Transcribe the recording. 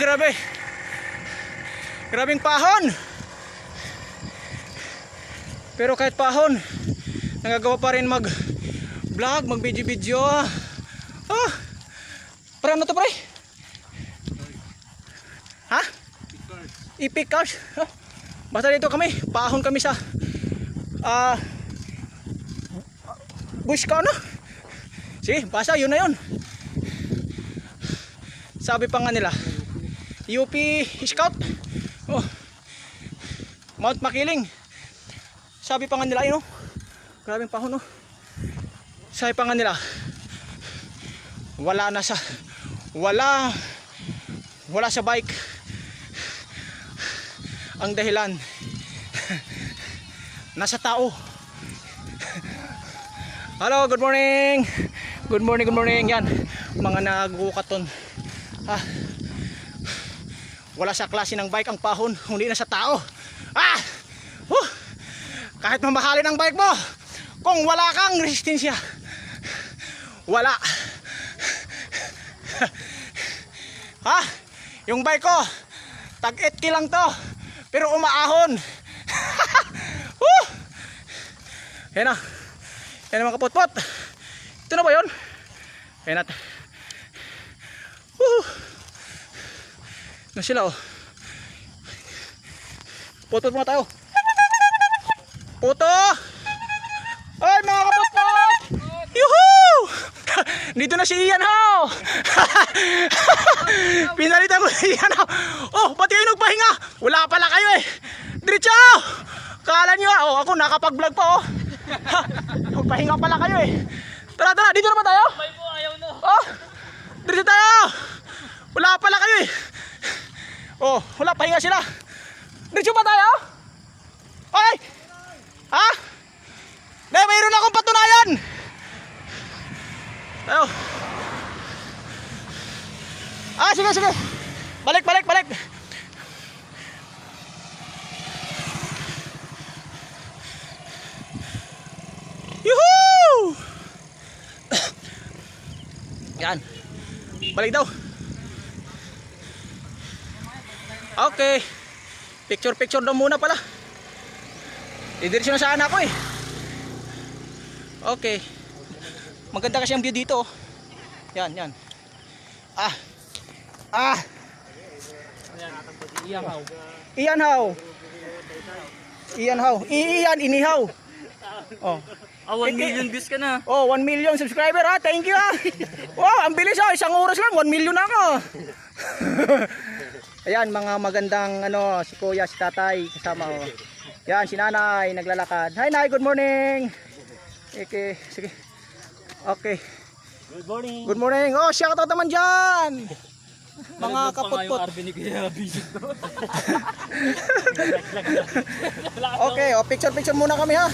grabe. Grabing pahon. Pero kahit pahon, nagagawa pa rin mag vlog, mag video video. Ah. Pre, ano to pre? Ha? Epic cars. Ah. Basta dito kami, pahon kami sa ah bush ka ano? Sige, basta yun na yun. Sabi pa nga nila, UP Scout. Oh. Mount Makiling. Sabi pa nga nila, yun oh. Grabing pahon oh. Sabi pa nga nila, wala na sa, wala, wala sa bike. Ang dahilan, nasa tao. Hello, good morning. Good morning, good morning. Yan, mga nagukaton. Ah, wala sa klase ng bike ang pahon, hindi na sa tao. Ah! Huh! Kahit mamahalin ang bike mo, kung wala kang resistensya, wala. ha? Yung bike ko, tag 8 lang to, pero umaahon. Huh! Yan na. Yan na mga kaputpot. Ito na ba yun? Yan natin. Na sila oh. Putpot muna tayo. Puto! Ay mga kaputpot! Yuhuu! Dito na si Ian How! Pinalitan ko si Ian How! Oh, pati kayo nagpahinga! Wala pala kayo eh! Diretso! Kala nyo oh, ako nakapag-vlog pa oh! Ha, Magpahinga pala kayo eh! Tara, tara, dito naman tayo! Oh! Diretso tayo! Wala pala kayo eh! Oh, wala pahinga sila! Diretso ba tayo? Oy! Ha? Dahil mayroon akong patunayan! Tayo! Ah, sige, sige! Balik, balik, balik! Yuhuu! Yan. Balik daw. Okay. Picture picture daw muna pala. Didiretso na sana ako eh. Okay. Maganda kasi ang view dito. oh. Yan, yan. Ah. Ah. Iyaw. Iyan how. Iyan how. Iyan inihaw. Oh. Ah, 1 million views ka na. Oh, 1 million subscriber ha. Thank you ha. wow, ang bilis ha. Isang oras lang, 1 million na ako. Ayan, mga magandang ano, si kuya, si tatay, kasama ko. Yan, si nanay, naglalakad. Hi, nay, good morning. Okay, sige. Okay. Good morning. Good morning. Oh, shout out naman dyan. Mga kaputput. Okay, oh, picture picture muna kami ha.